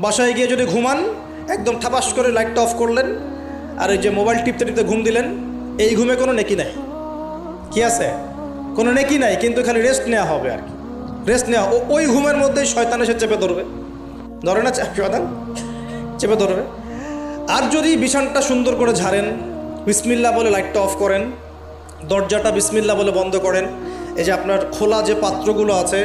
বাসায় গিয়ে যদি ঘুমান, একদম ঠাপাস করে লাইটটা অফ করলেন, আর এই যে মোবাইল টিপতে টিপতে ঘুম দিলেন, এই ঘুমে কোনো নেকি নাই। কি আছে? কোনো নেকি নাই, কিন্তু খালি রেস্ট নেওয়া হবে আর কি। রেস্ট নেওয়া ওই ঘুমের মধ্যেই শয়তান এসে চেপে ধরবে। ধরে না শয়তান? চেপে ধরবে। আর যদি বিছানটা সুন্দর করে ঝাড়েন বিসমিল্লা বলে লাইটটা অফ করেন, দরজাটা বিসমিল্লা বলে বন্ধ করেন, এই যে আপনার খোলা যে পাত্রগুলো আছে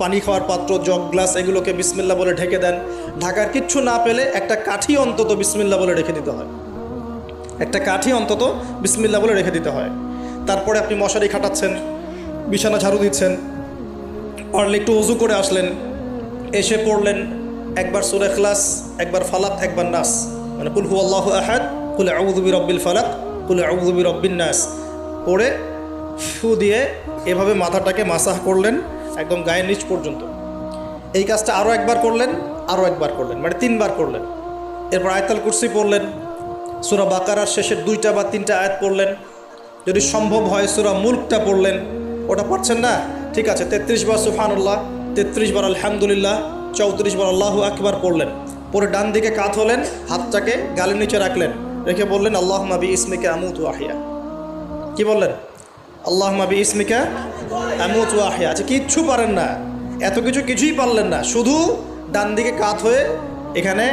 পানি খাওয়ার পাত্র, জগ গ্লাস এগুলোকে বিসমিল্লা বলে ঢেকে দেন। ঢাকার কিচ্ছু না পেলে একটা কাঠি অন্তত বিসমিল্লা বলে রেখে দিতে হয়। একটা কাঠি অন্তত বিসমিল্লা বলে রেখে দিতে হয়। তারপরে আপনি মশারি খাটাচ্ছেন, বিছানা ঝাড়ু দিচ্ছেন, পারলে একটু উজু করে আসলেন, এসে পড়লেন, একবার সুরে খ্লাস একবার ফালাক, একবার নাস। মানে কুল হু আল্লাহ আহাদ, কুলে আউদুবি রব্বিল ফালাক, কুলে আউদুবি রব্বিন নাস। পড়ে ফু দিয়ে এভাবে মাথাটাকে মাসাহ করলেন একদম গায়ের নিচ পর্যন্ত। এই কাজটা আরও একবার করলেন আরও একবার করলেন মানে তিনবার করলেন। এরপর আয়তাল কুরসি পড়লেন, সুরা বাকারার শেষের দুইটা বা তিনটা আয়াত পড়লেন। যদি সম্ভব হয় সুরা মুল্কটা পড়লেন, ওটা পড়ছেন না? ঠিক আছে, তেত্রিশ বার সুফানুল্লাহ তেত্রিশ বার আলহামদুলিল্লাহ, চৌত্রিশ বার আল্লাহু আকবার পড়লেন। পরে ডান দিকে কাত হলেন, হাতটাকে গালের নিচে রাখলেন, রেখে বললেন আল্লাহ মাবি ইসমিকে আমুত আহিয়া কি বললেন? আল্লাহ মাবি ইসমিকা আমুত আহিয়া। আচ্ছা কিচ্ছু পারেন না। এত কিছু কিছুই পারলেন না। শুধু ডান দিকে কাত হয়ে এখানে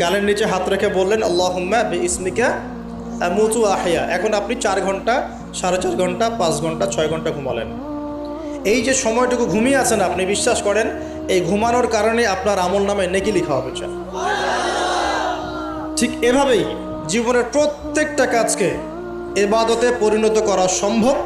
গালের নিচে হাত রেখে বললেন আল্লাহ বি ইসমিকা আমুতু আহিয়া। এখন আপনি চার ঘণ্টা, সাড়ে চার ঘণ্টা, পাঁচ ঘণ্টা, ছয় ঘণ্টা ঘুমালেন। এই যে সময়টুকু ঘুমিয়ে আছেন আপনি, বিশ্বাস করেন, এই ঘুমানোর কারণে আপনার আমল নামে নেকি লিখা হবে। ঠিক এভাবেই জীবনের প্রত্যেকটা কাজকে এবাদতে পরিণত করা সম্ভব।